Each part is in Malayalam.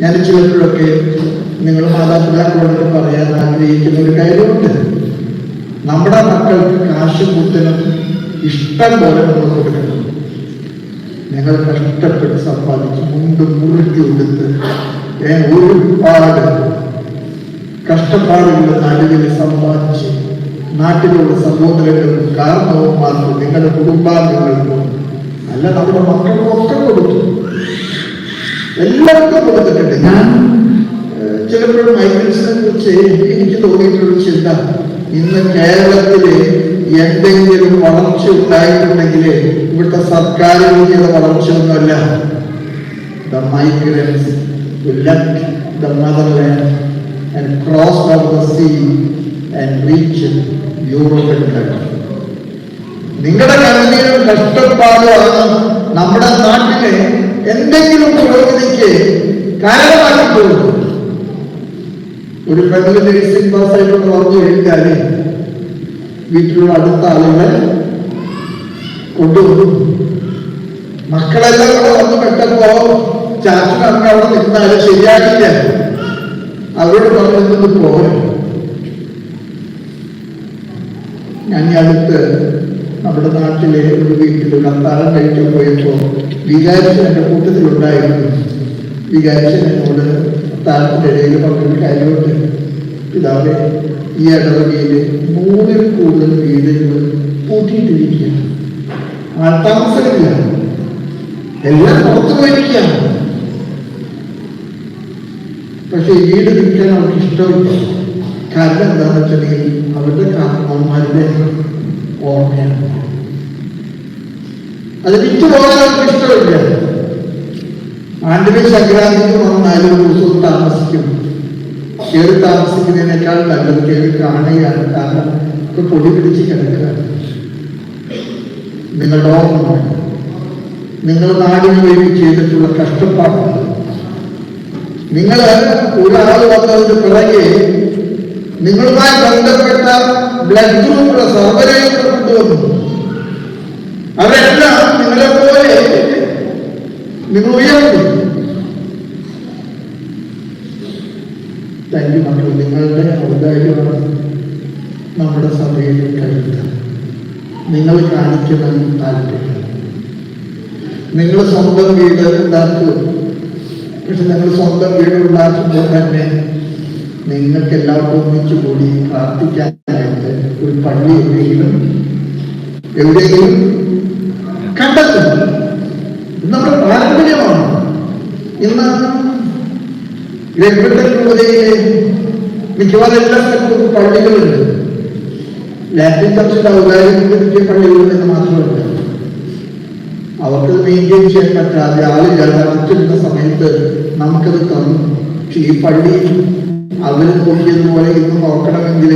ഞാൻ ചിലപ്പോഴൊക്കെ നിങ്ങൾ മാതാപിതാക്കളോട് പറയാൻ ആഗ്രഹിക്കുന്ന ഒരു കാര്യമുണ്ട്. നമ്മുടെ മക്കൾക്ക് കാശ് കൂട്ടനും ഇഷ്ടം പോലെ നമ്മൾ കൊടുക്കണം. ഞങ്ങൾ കഷ്ടപ്പെട്ട് സമ്പാദിച്ച് മുണ്ട് മുറുക്കി കൊടുത്ത് ഒരുപാട് കഷ്ടപ്പാടുകളുടെ നാടുകളിൽ സമ്പാദിച്ച് നാട്ടിലുള്ള സഹോദരങ്ങൾക്കും കാരണവന്മാർക്കും നിങ്ങളുടെ കുടുംബാംഗങ്ങൾക്കും അല്ല നമ്മുടെ മക്കൾക്കും ഒക്കെ കൊടുത്തു. എല്ലാവർക്കും കൊടുത്തിട്ടുണ്ട് ഞാൻ ചിലപ്പോൾ മൈഗ്രൻസിനെ കുറിച്ച് എനിക്ക് തോന്നിയിട്ടുള്ള ചിന്ത. ഇന്ന് കേരളത്തിൽ എന്തെങ്കിലും വളർച്ച ഉണ്ടായിട്ടുണ്ടെങ്കിൽ ഇവിടുത്തെ സർക്കാരുകൾ വളർച്ച വളർച്ചയൊന്നുമല്ല. The migrants the motherland and crossed over the sea and reached European country. നിങ്ങളുടെ കണ്ണീരും കഷ്ടപ്പാടുകളാണ് നമ്മുടെ നാട്ടിലെ എന്തെങ്കിലും പുരോഗതിക്ക് കാരണമാക്കി പോകുന്നു ഒരു പെണ്ണിന് നേഴ്സിംഗ് പാസ്സായിട്ടൊന്ന് പറഞ്ഞു കഴിഞ്ഞാൽ വീട്ടിലുള്ള അടുത്ത ആളുകൾ കൊണ്ടുവന്നു. മക്കളെല്ലാം കൂടെ വന്ന് പെട്ടപ്പോ ചാച്ചൻ അമ്മ അവിടെ നിന്നാൽ ശരിയാക്കില്ല അവരോട് പറഞ്ഞത് പോകും ഞാൻ അടുത്ത് നമ്മുടെ നാട്ടിലെ ഒരു വീട്ടിൽ ഒരു അത്താഴം കഴിക്കാൻ പോയപ്പോ വികാരിച്ചൻ എന്റെ കൂട്ടത്തിലുണ്ടായിരുന്നു വികാരിച്ചൻ എന്നോട് അത്താഴത്തിന്റെ ഇടയിൽ പറഞ്ഞൊരു കാര്യമുണ്ട്. പിതാവെ ഈ ഇടവകയിൽ മൂന്നിൽ കൂടുതൽ വീടുകൾ പൂട്ടിയിട്ടിരിക്കുകയാണ്. ആൾത്താമസമില്ല എല്ലാം പുറത്തു പോയിരിക്കുകയാണ്. പക്ഷെ വീട് വിൽക്കാൻ അവർക്ക് ഇഷ്ടമില്ല. കാരണം എന്താണെന്ന് വെച്ചിട്ടുണ്ടെങ്കിൽ അവരുടെ കാരണവന്മാരുടെ ഓർമ്മയാണ്. അത് വിറ്റ് പോകാൻ അവർക്ക് ഇഷ്ടമില്ല ആണ്ടിന് സംക്രാന്തിക്ക് വന്നാലും ദിവസവും താമസിക്കും. കയറി താമസിക്കുന്നതിനേക്കാൾ നല്ലത് കയറി കാണുകയാണ് കാരണം ഇപ്പൊ പൊടി പിടിച്ച് കിടക്കുകയാണ് നിങ്ങളുടെ ഓർമ്മ. നിങ്ങൾ നാടിന് വേണ്ടി ചെയ്തിട്ടുള്ള കഷ്ടപ്പാടുകൾ. നിങ്ങൾ ഒരാൾ വന്നതിന് പിറകെ നിങ്ങളുമായി ബന്ധപ്പെട്ട ബ്ലഡ് ഗ്രൂപ്പ് സർവരേഖകൾ കൊണ്ടുവന്നു. അവരെല്ലാം നിങ്ങളെ പോലെ നിങ്ങൾ ഉയർന്നു തന്നെ മക്കൾ നിങ്ങളുടെ ഔദാര്യമാണ് നമ്മുടെ സഭയിൽ കഴിയുക നിങ്ങൾ കാണിക്കുന്ന താല്പര്യം. നിങ്ങൾ സ്വന്തം വീട് ഉണ്ടാക്കുക. പക്ഷെ നിങ്ങൾ സ്വന്തം വീട് ഉണ്ടാക്കുമ്പോൾ തന്നെ നിങ്ങൾക്ക് എല്ലാവർക്കും ഒന്നിച്ചു കൂടി പ്രാർത്ഥിക്കാനായിട്ട് ഒരു പള്ളി എവിടെയെങ്കിലും എവിടെയെങ്കിലും കണ്ടെത്തുന്നു. നമ്മുടെ പാരമ്പര്യമാണ്. ഇന്ന് രംഗത്തിലെ മിക്കവാറും എല്ലാ സ്ഥലത്തും പള്ളികളുണ്ട്. ലാറ്റിൻ ചർച്ചിന്റെ ഔദാരിക കിട്ടിയ പള്ളികളുണ്ടെന്ന് മാത്രമല്ല. അവർക്ക് മെയിന്റെയിൻ ചെയ്യാൻ പറ്റാതെ ആളില്ലാതെ മറ്റിരുന്ന സമയത്ത് നമുക്കത് തന്നു. പക്ഷെ ഈ പള്ളി അവർ പോലെ ഇന്ന് നോക്കണമെങ്കിൽ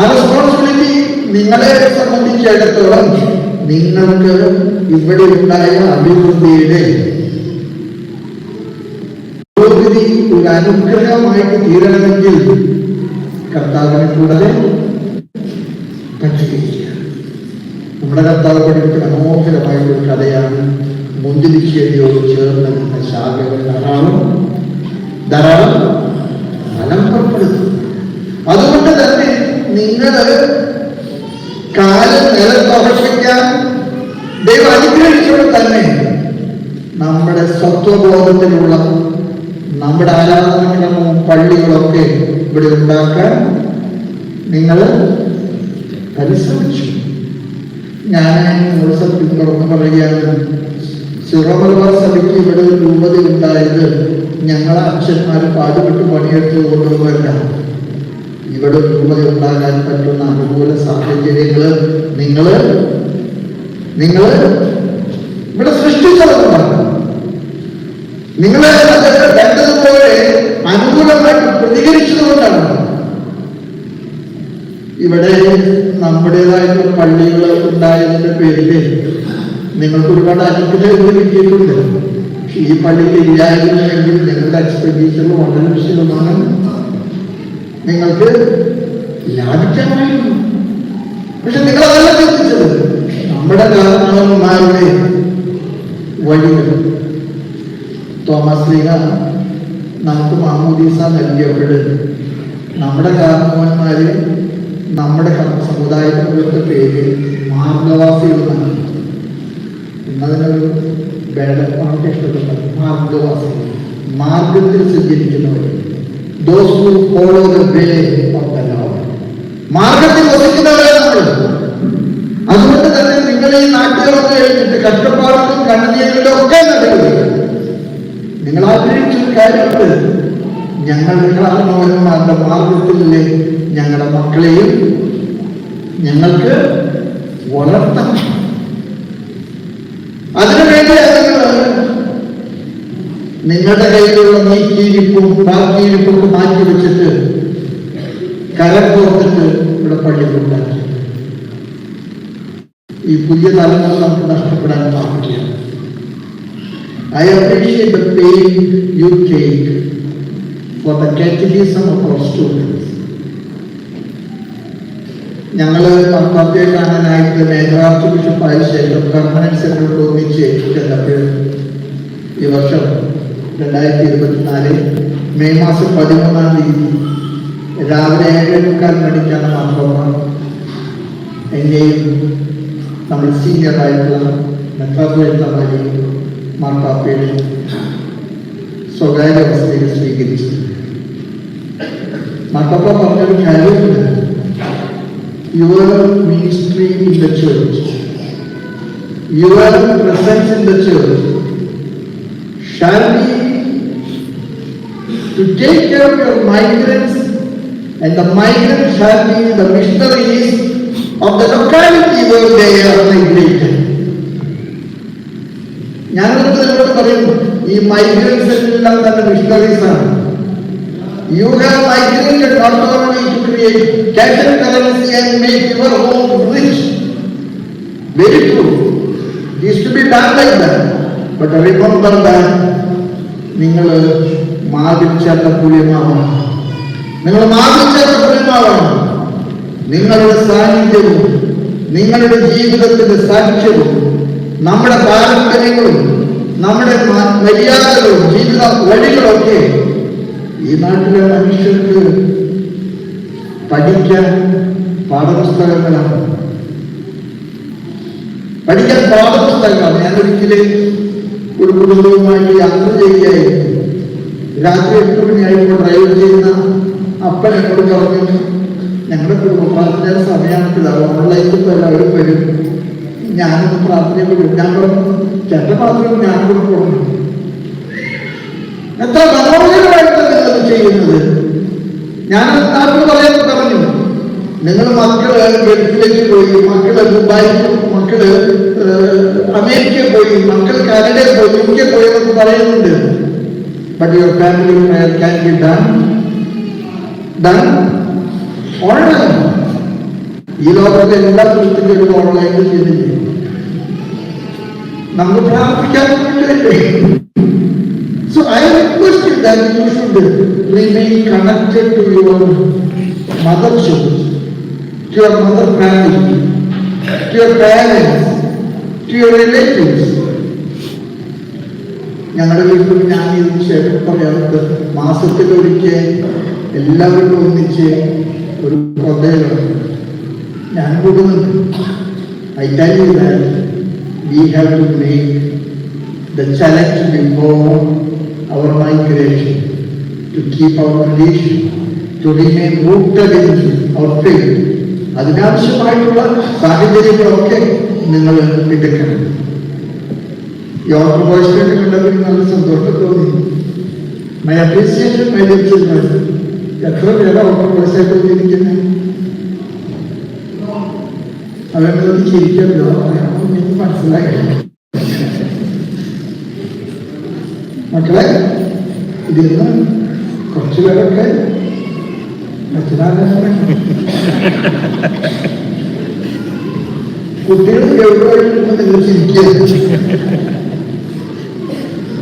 റെസ്പോൺസിബിലിറ്റി നിങ്ങളെ സംബന്ധിച്ചിടത്തോളം നിങ്ങൾക്ക് ഇവിടെ ഉണ്ടായ അഭിവൃദ്ധിയുടെ പുരോഗതി ഒരു അനുഗ്രഹമായിട്ട് തീരണമെങ്കിൽ കർത്താവിനെ കൂടാതെ പറ്റുകയില്ല. നമ്മുടെ കർത്താവ് പഠിപ്പിച്ച മനോഹരമായ ഒരു കഥയാണ് മുന്തിരിശ്ശേരിയോട് ചേർന്ന് നിന്ന ശാഖകൾ ധാരാളം. ധാരാളം ഫലം പുറപ്പെടുത്തും അതുകൊണ്ട് തന്നെ നിങ്ങൾ കാലം നിലത്തുറപ്പിക്കാൻ ദൈവം അനുഗ്രഹിച്ചോട് തന്നെ നമ്മുടെ സ്വത്വബോധത്തിലുള്ള നമ്മുടെ ആരാധനക്രമവും പള്ളികളൊക്കെ ഇവിടെ ഉണ്ടാക്കാൻ നിങ്ങൾ പരിശ്രമിച്ചു. ഞാൻ തുറന്നു പറയുകയാണ് സിറോമലബാർ സഭയ്ക്ക് ഇവിടെ ഒരു രൂപത ഉണ്ടായത് ഞങ്ങളെ അച്ഛന്മാർ പാടുപെട്ട് പണിയെടുത്ത് കൊണ്ടുപോകല്ല ഇവിടെ രൂപത ഉണ്ടാകാൻ പറ്റുന്ന അനുകൂല സാഹചര്യങ്ങൾ നിങ്ങൾ നിങ്ങൾ ഇവിടെ സൃഷ്ടിച്ചതാണ് നിങ്ങളെ കണ്ടതുപോലെ അനുകൂലമായിട്ട് പ്രതികരിച്ചതുകൊണ്ടാണ്. ഇവിടെ നമ്മുടേതായിട്ടുള്ള പള്ളികൾ ഉണ്ടായതിന്റെ പേരിൽ നിങ്ങൾക്ക് ഒരുപാട് അനുകൂലങ്ങൾ കിട്ടിയിട്ടുണ്ട്. ഈ പള്ളിയിൽ ഇല്ലായിരുന്നുവെങ്കിൽ നിങ്ങളുടെ എക്സ്പെൻഡിച്ചർ വളരെ ശതമാനം നിങ്ങൾക്ക് ലാഭിക്കാമായിരുന്നു പക്ഷെ നിങ്ങൾ അതല്ല ചിന്തിച്ചത്. നമ്മുടെ കാരണവന്മാരുടെ വഴികൾ. തോമസ് ലീഗ നമുക്ക് മാമോദീസ നൽകിയവരുടെ നമ്മുടെ കാരണവന്മാരെ നമ്മുടെ സമുദായത്തിന്റെ പേര് മാർഗവാസികൾ എന്നതിനൊരു ഇന്നതിനൊരു വേടപ്പാട്ട് ഇഷ്ടപ്പെട്ടത്. മാർഗവാസികൾ. മാർഗത്തിൽ സഞ്ചരിക്കുന്നവർ. മാർഗത്തിൽ അതുകൊണ്ട് തന്നെ നിങ്ങൾ ഈ നാട്ടുകളൊക്കെ കഴിഞ്ഞിട്ട് ഒക്കെ നിങ്ങൾ കാര്യമുണ്ട്. ഞങ്ങൾ നിങ്ങളാത്മവന്മാരുടെ മാർഗത്തിലെ ഞങ്ങളുടെ മക്കളെയും ഞങ്ങൾക്ക് വളർത്തണം. അതിനുവേണ്ടി നിങ്ങൾ നിങ്ങളുടെ കയ്യിലുള്ള നീക്കിയിരിപ്പും ബാക്കിയിരിപ്പും മാറ്റി വെച്ചിട്ട് കരപ്പോർത്തിട്ട് ഇവിടെ പള്ളി കൊണ്ടാക്കി ഈ പുതിയ തലമുറ നമുക്ക് നഷ്ടപ്പെടാൻ പാടില്ല. The pain you take for the catechism of our students ഞങ്ങൾ പത്തത്തെ കാണാനായിട്ട് മേധാർച്ച് ബിഷപ്പായ ശേഷം പെർമനന്റ് സെക്രട്ടറി ഒന്നിച്ച് ചെന്നപ്പോൾ ഈ വർഷം രണ്ടായിരത്തി ഇരുപത്തിനാല് മെയ് മാസം പതിമൂന്നാം തീയതി രാവിലെ ഏഴേമുക്കാൽ മണിക്കാണ് മാർത്തോമ എന്നെയും നമ്മൾ സീനിയർ ആയിട്ടുള്ള മെത്രാപോലിത്തമാരി മാർപ്പാപ്പയുടെ സ്വകാര്യ അവസ്ഥയിൽ സ്വീകരിച്ചു മാർപ്പാപ്പ പറഞ്ഞൊരു കാര്യമുണ്ട് your ministry in the church your presence in the church shall be to take care of your migrants and the migrants shall be the missionaries of the locality where they are migrated. ഞാനത് നിങ്ങളോട് പറയുന്നു ഈ മൈഗ്രൻസ് എല്ലാം തന്നെ missionaries you have migrated not only to create cash currency and make your home rich very true is to be done like that but remember that നിങ്ങൾ മാതിച്ചേർത്ത പുളിമാവണം നിങ്ങൾ മാതിച്ചേർത്ത പുളിമാവണം നിങ്ങളുടെ സാന്നിധ്യവും നിങ്ങളുടെ ജീവിതത്തിന്റെ സാക്ഷ്യവും നമ്മുടെ പാരമ്പര്യങ്ങളും നമ്മുടെ മര്യാദകളും ജീവിത വഴികളൊക്കെ ഈ നാട്ടിലെ മനുഷ്യർക്ക് പഠിക്കാൻ പാഠപുസ്തകങ്ങളാണ്. പഠിക്കാൻ പാഠപുസ്തകങ്ങളാണ്. ഞാൻ ഒരിക്കലും ഒരു കുടുംബവുമായിട്ട് യാത്ര ചെയ്യുകയായിരുന്നു. രാത്രി എട്ട് മണിയായപ്പോൾ ഡ്രൈവ് ചെയ്യുന്ന അപ്പൻ എന്നോട് പറഞ്ഞു ഞങ്ങളുടെ കുടുംബ പ്രാർത്ഥനയുടെ സമയമാണിത് ഓൺലൈനിൽ വരും. ഞാനൊന്ന് പ്രാർത്ഥന വരും. ഞാൻ പറഞ്ഞു ചേട്ടൻ പ്രാർത്ഥന ഞാൻ കൂടെ പോകണം എത്ര മനോഹരമായിട്ടാണ് നിങ്ങൾ ചെയ്യുന്നത്? ഞാൻ നാട്ടിൽ പറയാൻ പറഞ്ഞു. നിങ്ങൾ മക്കൾ ഗൾഫിലേക്ക് പോയി മക്കൾ ദുബായിൽ മക്കൾ അമേരിക്കയിൽ പോയി മക്കൾ കാനഡയിൽ പോയി യു കെ പോയി എന്നൊക്കെ പറയുന്നുണ്ട്. But your family can be done done online ഈ ലോകത്തെ എല്ലാ കൃത്യങ്ങളും ഓൺലൈനിൽ ചെയ്തില്ലേ? നമുക്ക് പ്രാർത്ഥിക്കാൻ So I request you that you should remain connected to your mother church, to your mother family, to your parents, to your relatives. ഞങ്ങളുടെ വീട്ടിൽ ഞാൻ ഇതിന് ശേഷം പറയാറുണ്ട് മാസത്തിലൊരിക്കൽ എല്ലാവരും ഒന്നിച്ച് ഒരു കൊതയാണ് ഞാൻ കൊടുക്കുന്നുണ്ട് I tell you that we have to make the challenge before our migration to keep our tradition, to remain rooted in our faith. അതിനാവശ്യമായിട്ടുള്ള സാഹചര്യങ്ങളൊക്കെ നിങ്ങൾ എടുക്കണം. ഓർഡർ വോയിസിലേക്ക് കണ്ടതിൽ നല്ല സന്തോഷം തോന്നി. മൈ അപ്രീസിയേഷൻ മൈ ചിൽഡ്രൻ എത്ര പേരാ ഓർഡർ വോയിസായിട്ട് ഇരിക്കുന്നത് അവരെ ചിരിക്കല്ലോ മനസ്സിലായി മക്കളെ ഇതിന്ന് കുറച്ചു പേരൊക്കെ കുട്ടികൾ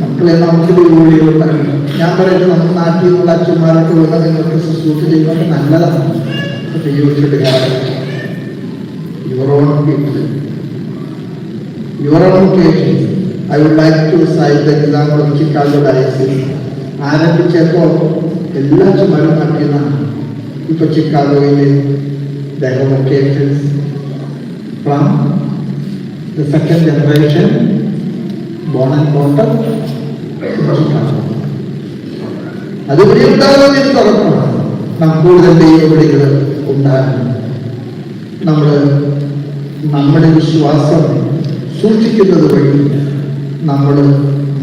മക്കളെ നമുക്ക് ജോലികളുണ്ടാകും ഞാൻ പറയുന്നത് നമ്മുടെ നാട്ടിൽ നിന്നുള്ള അച്ഛന്മാരൊക്കെ വന്ന നിങ്ങൾക്ക് ശുശ്രൂഷ ചെയ്യുന്നത് നല്ലതാണ്. Unit your own on people your would like to cite the example of Chicago Diocese. ആരംഭിച്ചപ്പോൾ എല്ലാ ചുമരും മാറ്റിയതാണ് ഇപ്പൊ ചിക്കാഗോയിലെ occasions from born and brought up in Chicago. അത് ഇവിടെ ഉണ്ടാകുമെന്ന് എനിക്ക് ഉറപ്പാണ് നാം കൂടുതൽ ദൈവവിളികൾ ഉണ്ടാകും നമ്മൾ നമ്മുടെ വിശ്വാസം സൂക്ഷിക്കുന്നത് വഴി നമ്മൾ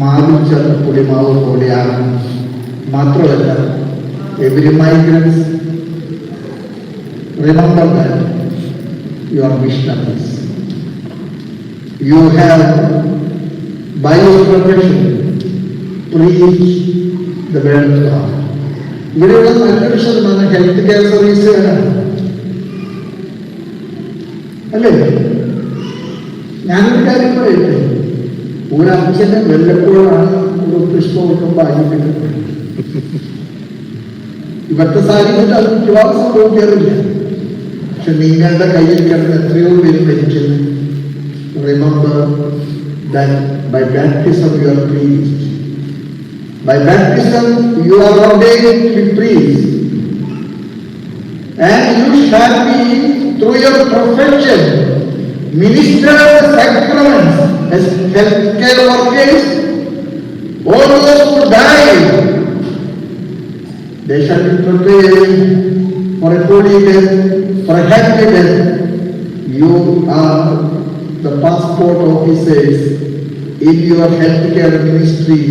മാവിച്ച പുളിമാവ് പോലെയാണ്. മാത്രമല്ല every migrants that you are missionaries you have by your profession God. ഇവിടെയുള്ള നല്ലൊരു ശതമാനം ഹെൽത്ത് കെയർ സർവീസുകളാണ് അല്ലേ? ഞാനൊരു കാര്യം പറയട്ടെ? ഒരു അച്ഛനെ വല്ലപ്പോഴാണ് ഒരു പുഷ്പം കൊടുക്കുമ്പോൾ ആയിരിക്കുന്നത് ഇവരുടെ സാഹചര്യത്തിൽ അത് മിക്കവാറും സംഭവിക്കാറില്ല പക്ഷെ നിങ്ങളുടെ കയ്യിൽ കിടന്ന് എത്രയോ പേര് മരിക്കുന്നു remember that by baptism you are priest. By baptism you are ordained to be priest. And you shall be, through your profession, minister of the sacraments as healthcare workers. All those who die, they shall be prepared for a holy death, for a happy death. You are the passport officers in your healthcare ministry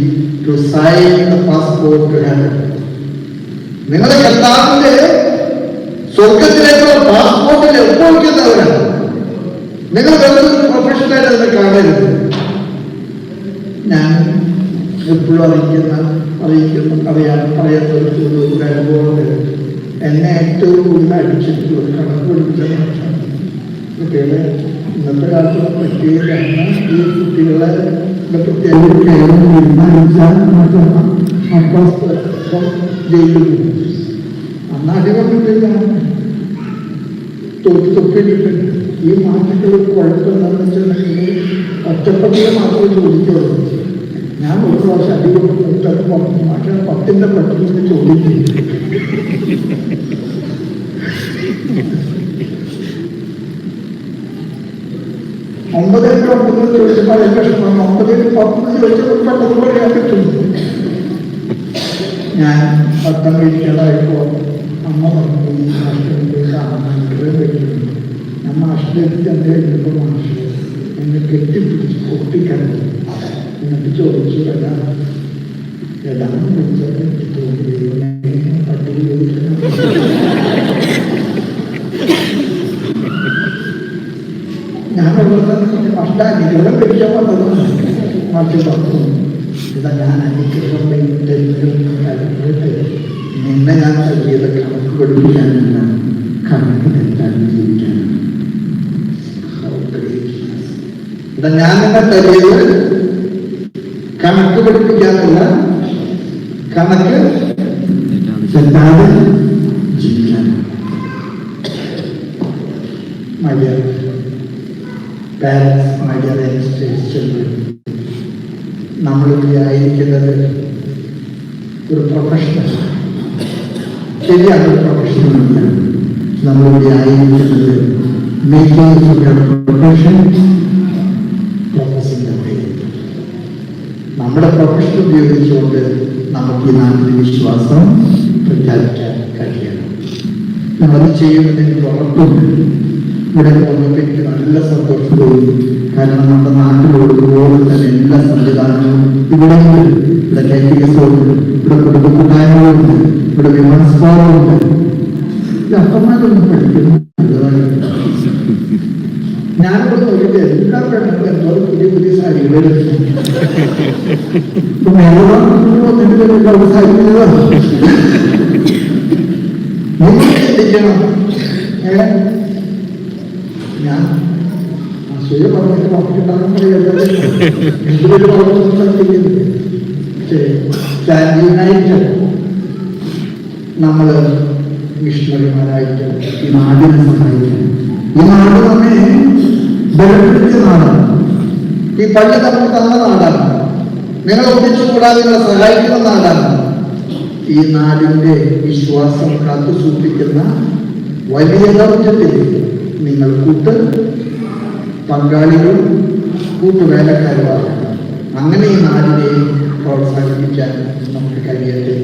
to sign the passport to heaven. നിങ്ങൾ കർത്താവിന്റെ സ്വർഗത്തിലേക്കുള്ള പാസ്പോർട്ടിൽ ഒപ്പുവെക്കുന്നവരാണ് നിങ്ങൾ പ്രൊഫഷണൽ പ്രൊഫഷണലായിട്ട് അതിനെ കാണരുത്. ഞാൻ എപ്പോഴും അറിയിക്കുന്ന അറിയിക്കുന്നു അറിയാൻ അറിയാത്തൊരു ഒരു അനുഭവമുണ്ട്. എന്നെ ഏറ്റവും കൂടുതൽ അടിച്ചിട്ട് ഒരു കണക്ക് പിടിച്ച മനുഷ്യനാണ് കുട്ടികളെ ഇന്നത്തെ കാലത്ത് പറ്റിയില്ല ഈ കുട്ടികളെ പ്രത്യേക കേരളം തീരുമാനിച്ചാൽ ജയിലിൽ അന്ന് അടികൊണ്ടിട്ടില്ല തൊപ്പി തൊപ്പിയിട്ടിട്ടുണ്ട് ഈ മാറ്റത്തിലേക്ക് കുഴപ്പം എന്താണെന്ന് വെച്ചിട്ടുണ്ടെങ്കിൽ ഒറ്റപ്പട്ടിയെ മാത്രമേ ചോദിക്കുള്ളൂ. ഞാൻ ഒരു പ്രാവശ്യം അധികം പറഞ്ഞു. പക്ഷേ പത്തിന്റെ പട്ടിക ചോദിക്കും ഒമ്പതിന് ഒമ്പത് ചോദിച്ചപ്പോൾ വിഷമം. ഒമ്പതിന് പത്തൊന്ന് ചോദിച്ചപ്പോൾ പെട്ടെന്ന് പറയാൻ പറ്റുന്നു ഞാൻ പത്തം കഴിക്കാതായപ്പോ അമ്മ പറഞ്ഞു ഈ അടുത്ത് എന്റെ എടുത്തപ്പോ മാഷ് എന്നെ കെട്ടിപ്പിടിച്ച് പൊട്ടിക്കണ്ടു എന്നിട്ട് ചോദിച്ചു എടാ എടാ വിളിച്ചത് എനിക്ക് തോന്നി പട്ടി ഞാൻ ഉണ്ടാക്കി ഇവിടെ പിടിക്കാൻ വന്നത് മറ്റു പറഞ്ഞു ഇതാ ഞാൻ അനുഗ്രഹം കഴിഞ്ഞിട്ട് നിന്നെ ഞാൻ നൽകിയത് കണക്ക് പഠിപ്പിക്കാനല്ല കണക്കിനെല്ലാം ജീവിക്കാനാണ് ഞാൻ നിന്നെ തരിയത് കണക്ക് പഠിപ്പിക്കാനല്ല കണക്ക് തെറ്റാതെ നമ്മളിവിടെ ആയിരിക്കുന്നത് ഒരു പ്രൊഫഷണൽ ശരിയാണ് പ്രൊഫഷണൽ നമ്മളിവിടെ ആയിരിക്കുന്നത് മേക്കിംഗ് പ്രൊഫഷൻ നമ്മുടെ പ്രൊഫഷൻ ഉപയോഗിച്ചുകൊണ്ട് നമുക്ക് ഈ നാട്ടിൽ വിശ്വാസം പ്രഖ്യാപിക്കാൻ കഴിയണം. നമ്മളത് ചെയ്യുന്നത് എനിക്ക് ഉറപ്പുണ്ട്. ഇവിടെ പോകുമ്പോൾ എനിക്ക് നല്ല സന്തോഷം തോന്നി. കാരണം നമ്മുടെ നാട്ടിലുള്ളതുപോലെ തന്നെ എല്ലാ സംവിധാനങ്ങളും ഇവിടെ ഇവിടെ ഉണ്ട്. ഇവിടെ കുടുംബ കൂട്ടായ്മകളുണ്ട്. ഇവിടെ വിമാനസ്ഥാനമുണ്ട് അപ്പം അപ്പന്മാരൊന്നും പഠിക്കുന്നു ഞാനിവിടെ നോക്കിയിട്ട് എല്ലാ പെണ്ണുങ്ങളും എന്തോ പുതിയ പുതിയ സാരികൾ നിങ്ങൾ ചിന്തിക്കണം ഞാൻ അസൂയ പറഞ്ഞിട്ട് വാക്കിട്ടുണ്ടാകാൻ കഴിയുന്നത് നമ്മൾ മിഷണറിമാരായിട്ട് ഈ നാടിനെ സഹായിക്കണം. ഈ നാട് നമ്മെ ബലപ്പെടുത്തിയ ഈ പള്ളി നമുക്ക് തന്ന നാടാണ് നിങ്ങൾ ഒന്നിച്ചു കൂടാതെ നിങ്ങളെ സഹായിക്കുന്ന നാടാണ് ഈ നാടിന്റെ വിശ്വാസം കാത്തു സൂക്ഷിക്കുന്ന വലിയ ദൗത്യത്തിൽ നിങ്ങൾ കൂട്ട് പങ്കാളികളും കൂട്ടുവേലക്കാരുമാണ്. അങ്ങനെ ഈ നാടിനെ പ്രോത്സാഹിപ്പിക്കാൻ നമുക്ക് കഴിയട്ടെ.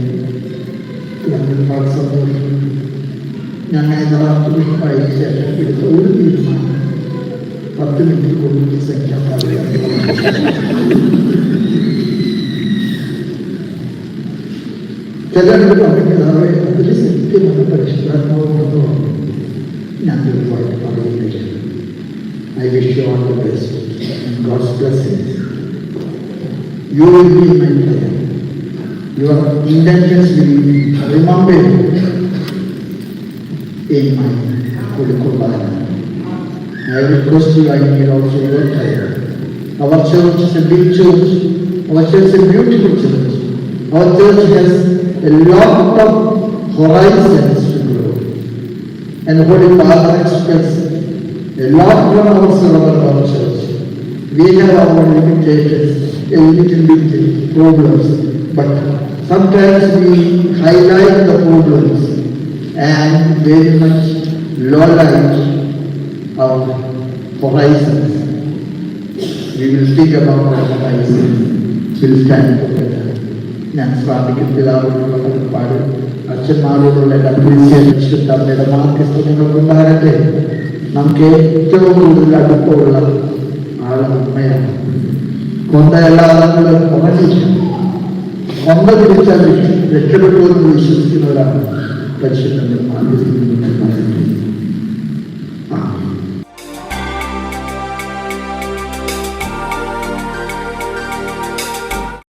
ഞങ്ങൾ വായിച്ച എടുത്ത ഒരു തീരുമാനം പത്ത് മിനിറ്റ് കൊണ്ട് പ്രസംഗിക്കാൻ പാടില്ല ചിലർ പറഞ്ഞത് അതിൽ സത്യമാണ് പരിഷ്കരണമോ ഞങ്ങൾ ഒരുപാട് പറയുന്നില്ല I wish you all the best and God's blessings. You will be my prayer. Your intentions will be remembered in my Holy Quran. I request you, I need also your prayer. Our church is a big church. Our church is a beautiful church. Our church has a lot of horizons to grow. And Holy Father expects a lot from ourselves about our church. We have our limitations, a little bit problems, but sometimes we highlight the problems and very much low light our horizons. We will speak about our horizons. We'll stand together. ഞാൻ സ്വാമിക്ക് പിതാവിനോടുള്ള കടപ്പാട് അച്ഛന്മാരോടുള്ള അപ്രീസിയേഷൻ തമ്മിലുള്ള മാർക്കസ് നമുക്ക് ഏറ്റവും കൂടുതൽ അടുപ്പമുള്ള ആൾ അമ്മയാണ്. എല്ലാ ആളുകളും ഉറങ്ങില്ല കൊന്ത പിടിച്ചാൽ രക്ഷപ്പെട്ടു എന്ന് വിശ്വസിക്കുന്നവരാണ് നമ്മൾ മാർഗത്തിൽ